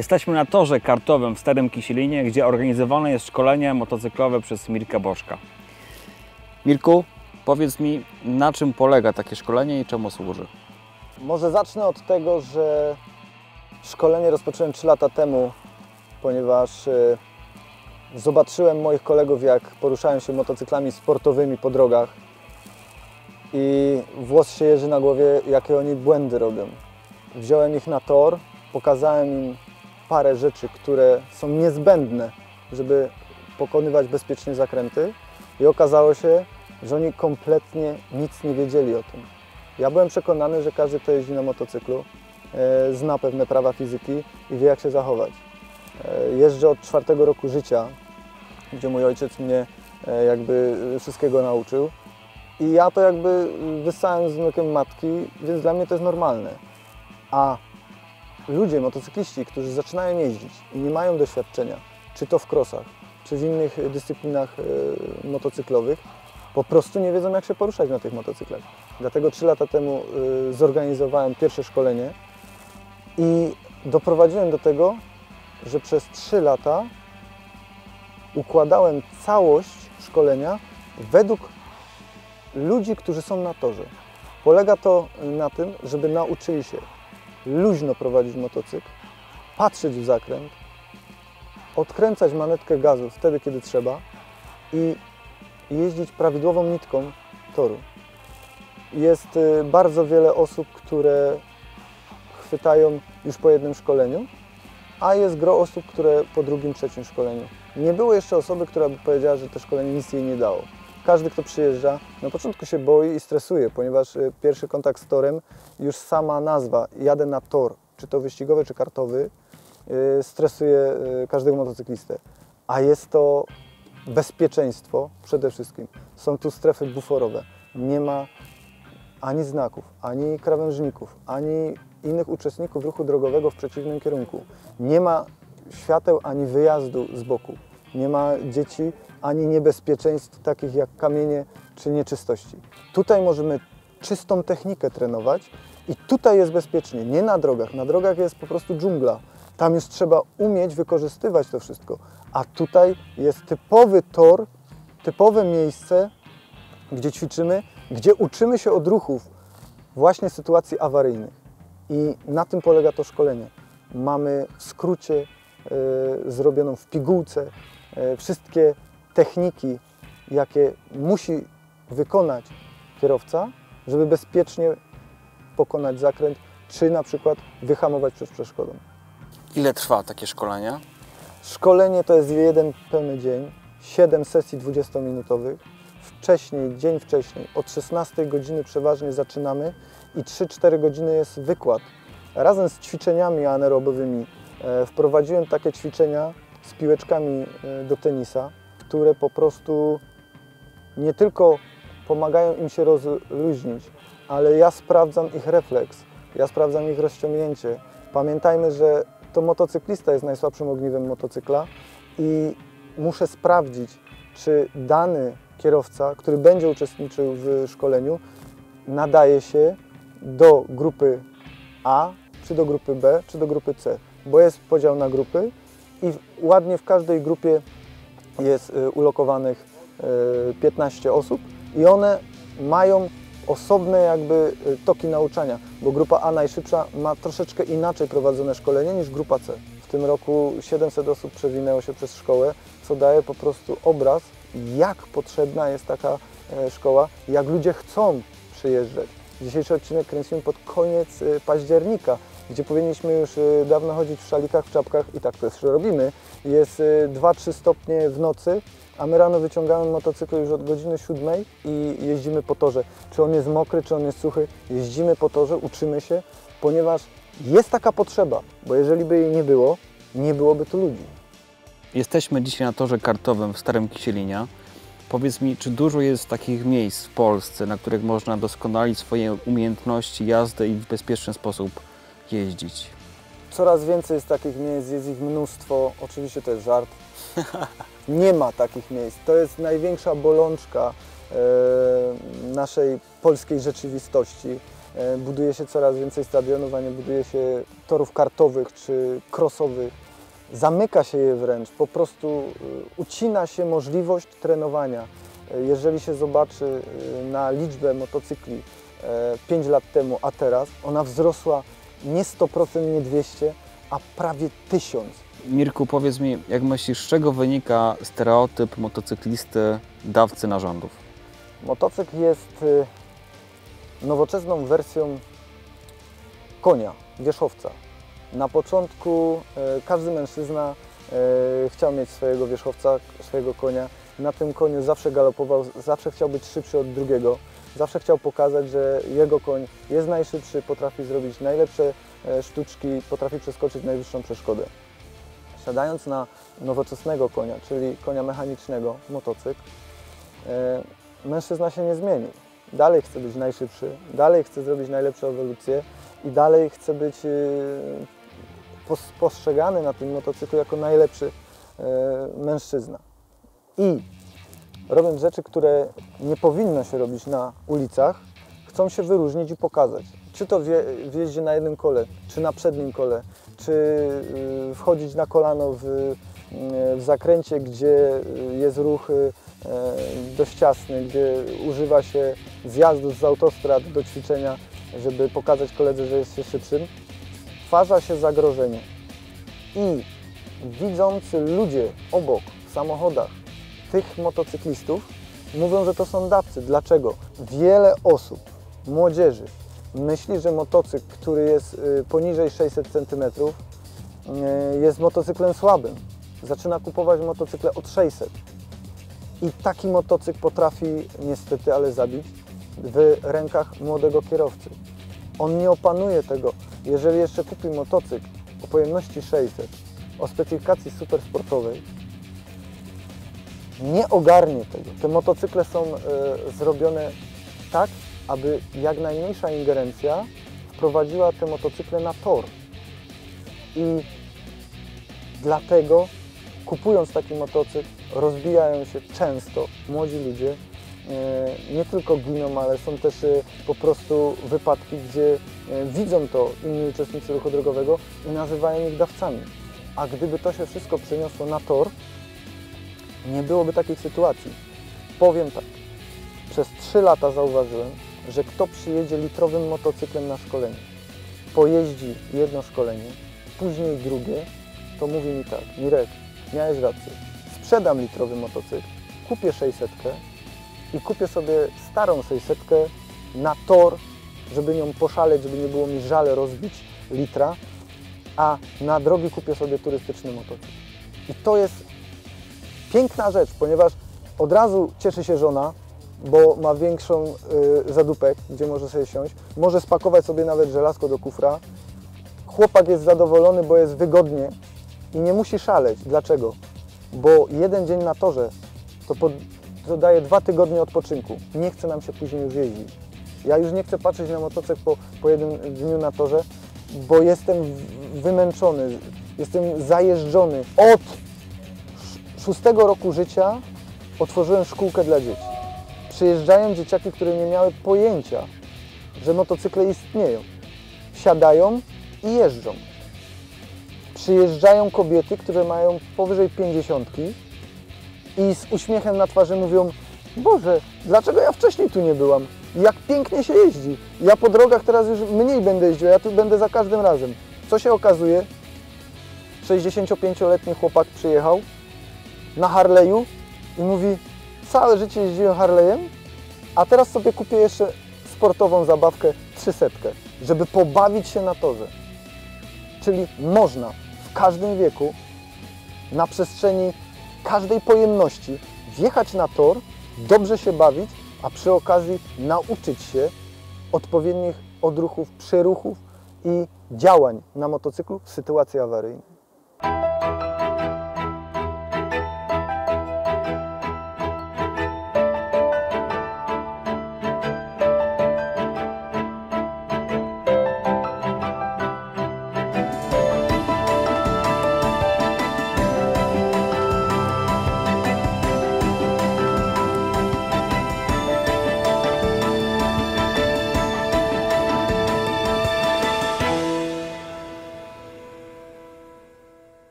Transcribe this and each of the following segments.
Jesteśmy na torze kartowym w Starym Kisielinie, gdzie organizowane jest szkolenie motocyklowe przez Mirka Bożka. Mirku, powiedz mi, na czym polega takie szkolenie i czemu służy? Może zacznę od tego, że szkolenie rozpocząłem 3 lata temu, ponieważ e, zobaczyłem moich kolegów, jak poruszają się motocyklami sportowymi po drogach i włos się jeży na głowie, jakie oni błędy robią. Wziąłem ich na tor, pokazałem im parę rzeczy, które są niezbędne, żeby pokonywać bezpiecznie zakręty i okazało się, że oni kompletnie nic nie wiedzieli o tym. Ja byłem przekonany, że każdy, kto jeździ na motocyklu, e, zna pewne prawa fizyki i wie, jak się zachować. E, jeżdżę od czwartego roku życia, gdzie mój ojciec mnie e, jakby wszystkiego nauczył. I ja to jakby wyssałem z mlekiem matki, więc dla mnie to jest normalne. A ludzie, motocykliści, którzy zaczynają jeździć i nie mają doświadczenia, czy to w krosach, czy w innych dyscyplinach e, motocyklowych, po prostu nie wiedzą, jak się poruszać na tych motocyklach. Dlatego trzy lata temu y, zorganizowałem pierwsze szkolenie i doprowadziłem do tego, że przez trzy lata układałem całość szkolenia według ludzi, którzy są na torze. Polega to na tym, żeby nauczyli się luźno prowadzić motocykl, patrzeć w zakręt, odkręcać manetkę gazu wtedy, kiedy trzeba i jeździć prawidłową nitką toru. Jest y, bardzo wiele osób, które chwytają już po jednym szkoleniu, a jest gro osób, które po drugim, trzecim szkoleniu. Nie było jeszcze osoby, która by powiedziała, że to szkolenie nic jej nie dało. Każdy, kto przyjeżdża, na początku się boi i stresuje, ponieważ y, pierwszy kontakt z torem, już sama nazwa, jadę na tor, czy to wyścigowy, czy kartowy, y, stresuje każdego motocyklistę. A jest to bezpieczeństwo przede wszystkim. Są tu strefy buforowe. Nie ma ani znaków, ani krawężników, ani innych uczestników ruchu drogowego w przeciwnym kierunku. Nie ma świateł ani wyjazdu z boku. Nie ma dzieci ani niebezpieczeństw takich jak kamienie czy nieczystości. Tutaj możemy czystą technikę trenować i tutaj jest bezpiecznie, nie na drogach. Na drogach jest po prostu dżungla. Tam już trzeba umieć wykorzystywać to wszystko. A tutaj jest typowy tor, typowe miejsce, gdzie ćwiczymy, gdzie uczymy się od ruchów właśnie sytuacji awaryjnych. I na tym polega to szkolenie. Mamy w skrócie y, zrobioną w pigułce y, wszystkie techniki, jakie musi wykonać kierowca, żeby bezpiecznie pokonać zakręt, czy na przykład wyhamować przed przeszkodą. Ile trwa takie szkolenie? Szkolenie to jest jeden pełny dzień, 7 sesji 20-minutowych. Wcześniej, dzień wcześniej, od 16 godziny przeważnie zaczynamy i 3-4 godziny jest wykład. Razem z ćwiczeniami anaerobowymi e, wprowadziłem takie ćwiczenia z piłeczkami e, do tenisa, które po prostu nie tylko pomagają im się rozluźnić, ale ja sprawdzam ich refleks, ja sprawdzam ich rozciągnięcie. Pamiętajmy, że to motocyklista jest najsłabszym ogniwem motocykla i muszę sprawdzić, czy dany kierowca, który będzie uczestniczył w szkoleniu, nadaje się do grupy A, czy do grupy B, czy do grupy C, bo jest podział na grupy i ładnie w każdej grupie jest y, ulokowanych 15 y, osób i one mają osobne jakby y, toki nauczania, bo grupa A najszybsza ma troszeczkę inaczej prowadzone szkolenie niż grupa C. W tym roku 700 osób przewinęło się przez szkołę, co daje po prostu obraz, jak potrzebna jest taka e, szkoła, jak ludzie chcą przyjeżdżać. Dzisiejszy odcinek kręcimy pod koniec października, gdzie powinniśmy już y, dawno chodzić w szalikach, w czapkach i tak też robimy. Jest 2-3 stopnie w nocy, a my rano wyciągamy motocykl już od godziny 7 i jeździmy po torze. Czy on jest mokry, czy on jest suchy, jeździmy po torze, uczymy się, ponieważ jest taka potrzeba, bo jeżeli by jej nie było, nie byłoby tu ludzi. Jesteśmy dzisiaj na torze kartowym w Starym Kisielinia. Powiedz mi, czy dużo jest takich miejsc w Polsce, na których można doskonalić swoje umiejętności jazdy i w bezpieczny sposób jeździć? Coraz więcej jest takich miejsc, jest ich mnóstwo. Oczywiście to jest żart. Nie ma takich miejsc. To jest największa bolączka e, naszej polskiej rzeczywistości. E, buduje się coraz więcej stadionów, a nie buduje się torów kartowych czy crossowych, zamyka się je wręcz, po prostu y, ucina się możliwość trenowania. Jeżeli się zobaczy na liczbę motocykli 5 lat temu, a teraz, ona wzrosła nie 100%, nie 200, a prawie 1000. Mirku, powiedz mi, jak myślisz, z czego wynika stereotyp motocyklisty dawcy narządów? Motocykl jest y, nowoczesną wersją konia, wierzchowca. Na początku y, każdy mężczyzna y, chciał mieć swojego wierzchowca, swojego konia. Na tym koniu zawsze galopował, zawsze chciał być szybszy od drugiego. Zawsze chciał pokazać, że jego koń jest najszybszy, potrafi zrobić najlepsze e, sztuczki, potrafi przeskoczyć najwyższą przeszkodę. Siadając na nowoczesnego konia, czyli konia mechanicznego, motocykl, e, mężczyzna się nie zmieni. Dalej chce być najszybszy, dalej chce zrobić najlepsze ewolucje i dalej chce być e, pos- postrzegany na tym motocyklu jako najlepszy mężczyzna. I robiąc rzeczy, które nie powinno się robić na ulicach, chcą się wyróżnić i pokazać. Czy to w, je, w jeździe na jednym kole, czy na przednim kole, czy y, wchodzić na kolano w, y, w zakręcie, gdzie y, jest ruch dość ciasny, gdzie używa się zjazdów z autostrad do ćwiczenia, żeby pokazać koledze, że jest się szybszym, stwarza się zagrożenie. I widzący ludzie obok w samochodach tych motocyklistów mówią, że to są dawcy. Dlaczego? Wiele osób, młodzieży, myśli, że motocykl, który jest y, poniżej 600 cm, jest motocyklem słabym. Zaczyna kupować motocykle od 600. I taki motocykl potrafi niestety, ale zabić w rękach młodego kierowcy. On nie opanuje tego. Jeżeli jeszcze kupi motocykl o pojemności 600, o specyfikacji supersportowej, nie ogarnie tego. Te motocykle są e, zrobione tak, aby jak najmniejsza ingerencja wprowadziła te motocykle na tor. I dlatego kupując taki motocykl rozbijają się często młodzi ludzie. E, nie tylko giną, ale są też e, po prostu wypadki, gdzie widzą to inni uczestnicy ruchu drogowego i nazywają ich dawcami. A gdyby to się wszystko przeniosło na tor, nie byłoby takich sytuacji. Powiem tak, przez 3 lata zauważyłem, że kto przyjedzie litrowym motocyklem na szkolenie, pojeździ jedno szkolenie, później drugie, to mówi mi tak, Mirek, miałeś rację, sprzedam litrowy motocykl, kupię 600 i kupię sobie starą 600 na tor, żeby nią poszaleć, żeby nie było mi żale rozbić litra, a na drogi kupię sobie turystyczny motocykl. I to jest piękna rzecz, ponieważ od razu cieszy się żona, bo ma większą y, zadupek, gdzie może sobie siąść. Może spakować sobie nawet żelazko do kufra. Chłopak jest zadowolony, bo jest wygodnie i nie musi szaleć. Dlaczego? Bo jeden dzień na torze to, pod, to daje dwa tygodnie odpoczynku. Nie chce nam się później już jeździć. Ja już nie chcę patrzeć na motocykl po, po jednym dniu na torze, bo jestem wymęczony, jestem zajeżdżony. Od szóstego roku życia otworzyłem szkółkę dla dzieci. Przyjeżdżają dzieciaki, które nie miały pojęcia, że motocykle istnieją. Siadają i jeżdżą. Przyjeżdżają kobiety, które mają powyżej pięćdziesiątki i z uśmiechem na twarzy mówią Boże, dlaczego ja wcześniej tu nie byłam? Jak pięknie się jeździ. Ja po drogach teraz już mniej będę jeździł, ja tu będę za każdym razem. Co się okazuje? 65-letni chłopak przyjechał na Harley'u i mówi całe życie jeździłem Harley'em, a teraz sobie kupię jeszcze sportową zabawkę 300, żeby pobawić się na torze. Czyli można w każdym wieku, na przestrzeni każdej pojemności wjechać na tor, dobrze się bawić, a przy okazji nauczyć się odpowiednich odruchów, przeruchów i działań na motocyklu w sytuacji awaryjnej.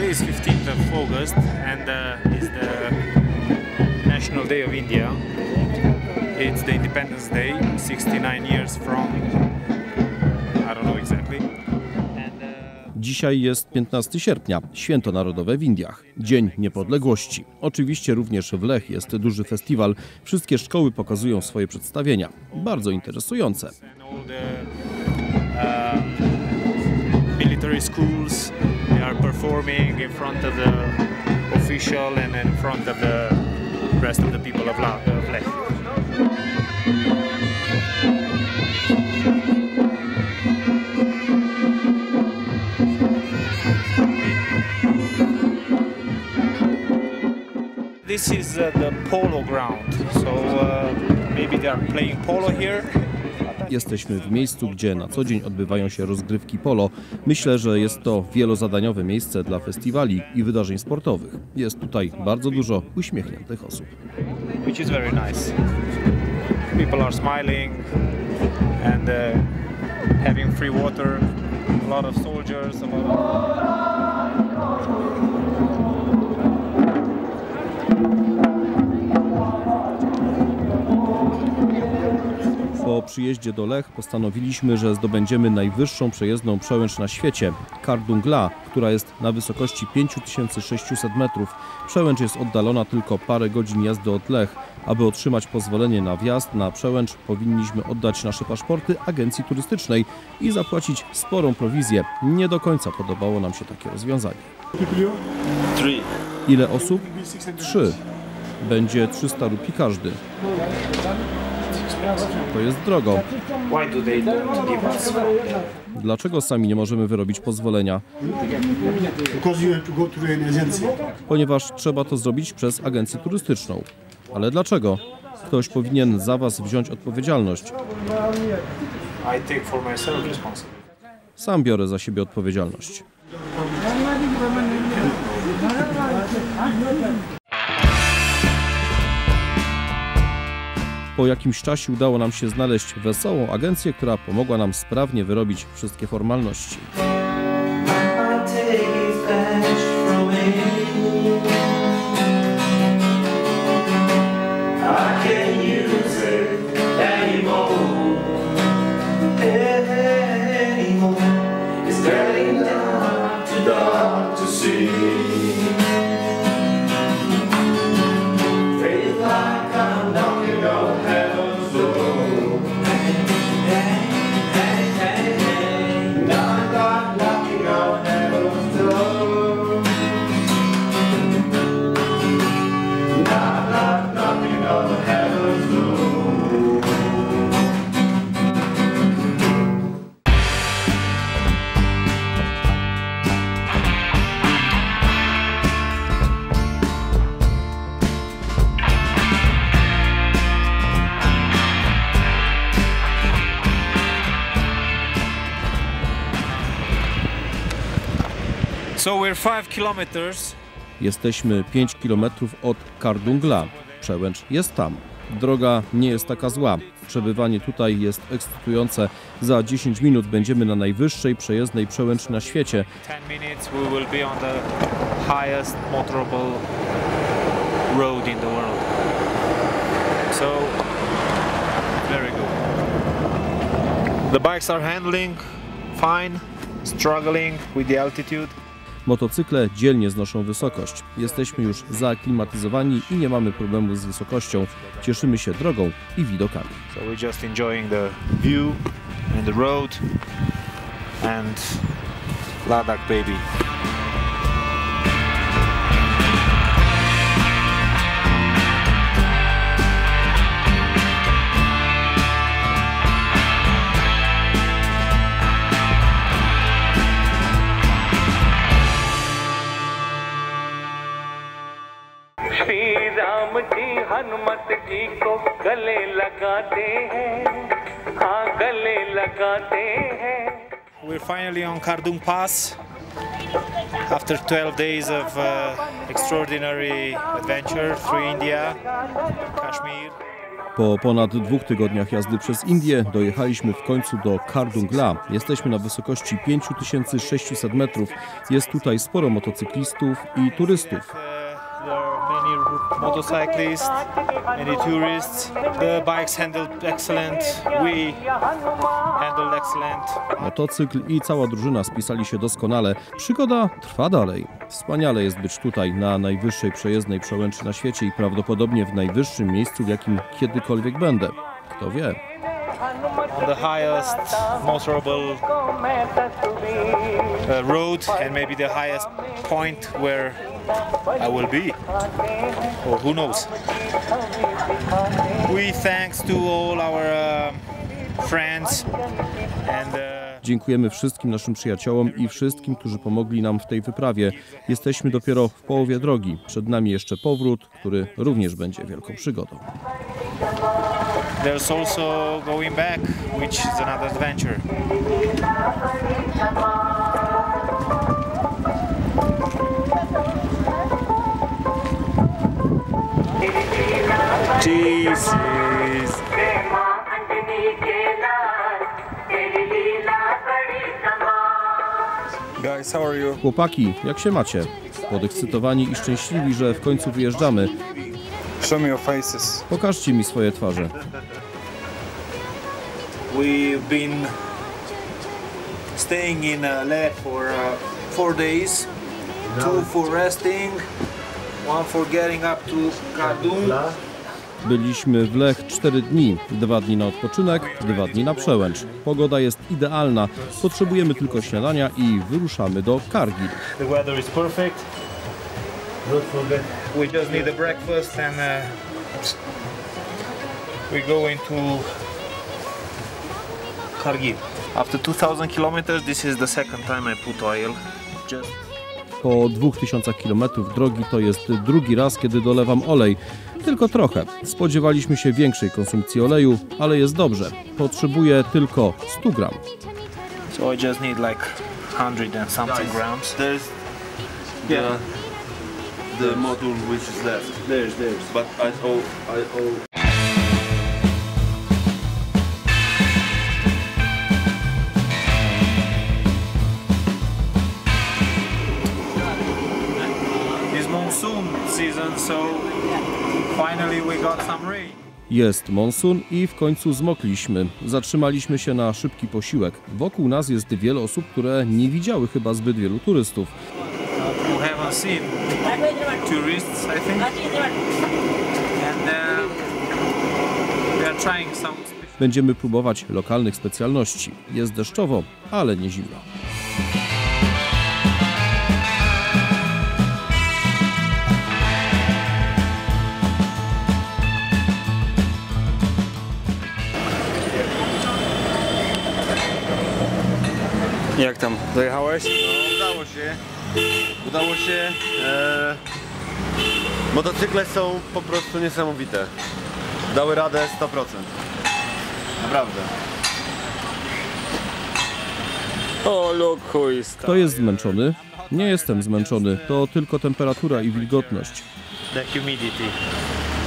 Today is 15th of August and uh, is the National Day of India. It's the Independence Day, 69 years from I don't know exactly. Uh, Dzisiaj jest 15 sierpnia, święto narodowe w Indiach, Dzień Niepodległości. Oczywiście również w Lech jest duży festiwal. Wszystkie szkoły pokazują swoje przedstawienia. Bardzo interesujące. Military schools they are performing in front of the official and in front of the rest of the people of, La- Lech. This is uh, the polo ground, so uh, maybe they are playing polo here. Jesteśmy w miejscu, gdzie na co dzień odbywają się rozgrywki polo. Myślę, że jest to wielozadaniowe miejsce dla festiwali i wydarzeń sportowych. Jest tutaj bardzo dużo uśmiechniętych osób. which is very nice. People are smiling and uh, having free water. A lot of soldiers, a lot of. Przyjeździe do Lech postanowiliśmy, że zdobędziemy najwyższą przejezdną przełęcz na świecie, Kardungla, która jest na wysokości 5600 metrów. Przełęcz jest oddalona tylko parę godzin jazdy od Lech. Aby otrzymać pozwolenie na wjazd na przełęcz, powinniśmy oddać nasze paszporty agencji turystycznej i zapłacić sporą prowizję. Nie do końca podobało nam się takie rozwiązanie. Ile osób? Trzy. Będzie 300 rupii każdy. To jest drogo. Dlaczego sami nie możemy wyrobić pozwolenia? Ponieważ trzeba to zrobić przez agencję turystyczną. Ale dlaczego? Ktoś powinien za was wziąć odpowiedzialność. I take for myself responsibility. Sam biorę za siebie odpowiedzialność. Po jakimś czasie udało nam się znaleźć wesołą agencję, która pomogła nam sprawnie wyrobić wszystkie formalności. So we're five kilometers. Jesteśmy 5 km od Kardungla. Przełęcz jest tam. Droga nie jest taka zła. Przebywanie tutaj jest ekscytujące. Za 10 minut będziemy na najwyższej przejezdnej przełęcz na świecie. 10 minutes we will be on the highest motorable road in the world. So very good. The bikes are handling fine, struggling with the altitude. Motocykle dzielnie znoszą wysokość. Jesteśmy już zaaklimatyzowani i nie mamy problemu z wysokością. Cieszymy się drogą i widokami. So we're just enjoying the view and the road and Ladakh baby. Hanumat जी को गले लगाते हैं हाँ गले लगाते हैं We're finally on Kardung Pass after 12 days of uh, extraordinary adventure through India, Kashmir. Po ponad dwóch tygodniach jazdy przez Indię dojechaliśmy w końcu do Kardungla. Jesteśmy na wysokości 5600 metrów. Jest tutaj sporo motocyklistów i turystów. Many motorcyclists, many tourists. The bikes handled excellent. We handled excellent. Motocykl i cała drużyna spisali się doskonale. Przygoda trwa dalej. Wspaniale jest być tutaj, na najwyższej przejezdnej przełęczy na świecie i prawdopodobnie w najwyższym miejscu, w jakim kiedykolwiek będę. Kto wie? On the highest motorable uh, road and maybe the highest point where I will be. Or who knows. We thanks to all our uh, friends and uh, Dziękujemy wszystkim naszym przyjaciołom i wszystkim, którzy pomogli nam w tej wyprawie. Jesteśmy dopiero w połowie drogi. Przed nami jeszcze powrót, który również będzie wielką przygodą. there's also going back, which is another adventure. Cheese. Chłopaki, jak się macie? Podekscytowani i szczęśliwi, że w końcu wyjeżdżamy. Pokażcie mi swoje twarze. We've been staying in LA for uh, four days, two for resting, one for getting up to Kaduna. Byliśmy w Lech 4 dni, dwa dni na odpoczynek, dwa dni na przełęcz. Pogoda jest idealna, potrzebujemy tylko śniadania i wyruszamy do Kargil. The weather is perfect. We just need a breakfast and uh, we go into Kargil. After 2000 kilometers, this is the second time I put oil. Just Po 2000 km drogi to jest drugi raz, kiedy dolewam olej. Tylko trochę. Spodziewaliśmy się większej konsumpcji oleju, ale jest dobrze. Potrzebuję tylko 100 gram. so I just need like 100 and something grams. There's the the module which is left. There's, there's. But I owe I owe Jest monsun i w końcu zmokliśmy. Zatrzymaliśmy się na szybki posiłek. Wokół nas jest wiele osób, które nie widziały chyba zbyt wielu turystów. some. Będziemy próbować lokalnych specjalności. Jest deszczowo, ale nie zimno. Jak tam? Dojechałeś? Udało się. Udało się. E, motocykle są po prostu niesamowite. Dały radę 100%. Naprawdę. O, look who is Kto jest zmęczony? Nie jestem zmęczony, to tylko temperatura i wilgotność. The humidity.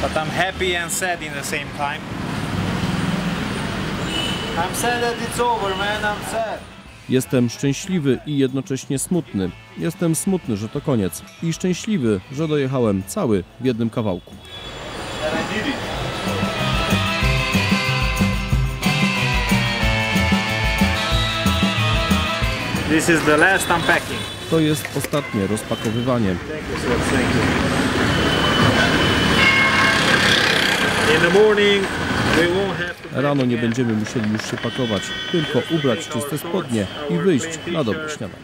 But I'm happy and sad in the same time. I'm sad that it's over, man. I'm sad. Jestem szczęśliwy i jednocześnie smutny. Jestem smutny, że to koniec. I szczęśliwy, że dojechałem cały w jednym kawałku. And I did it. This is the last unpacking. To jest ostatnie rozpakowywanie. In the morning, Rano nie będziemy musieli już się pakować, tylko ubrać czyste spodnie i wyjść na dobre śniadanie.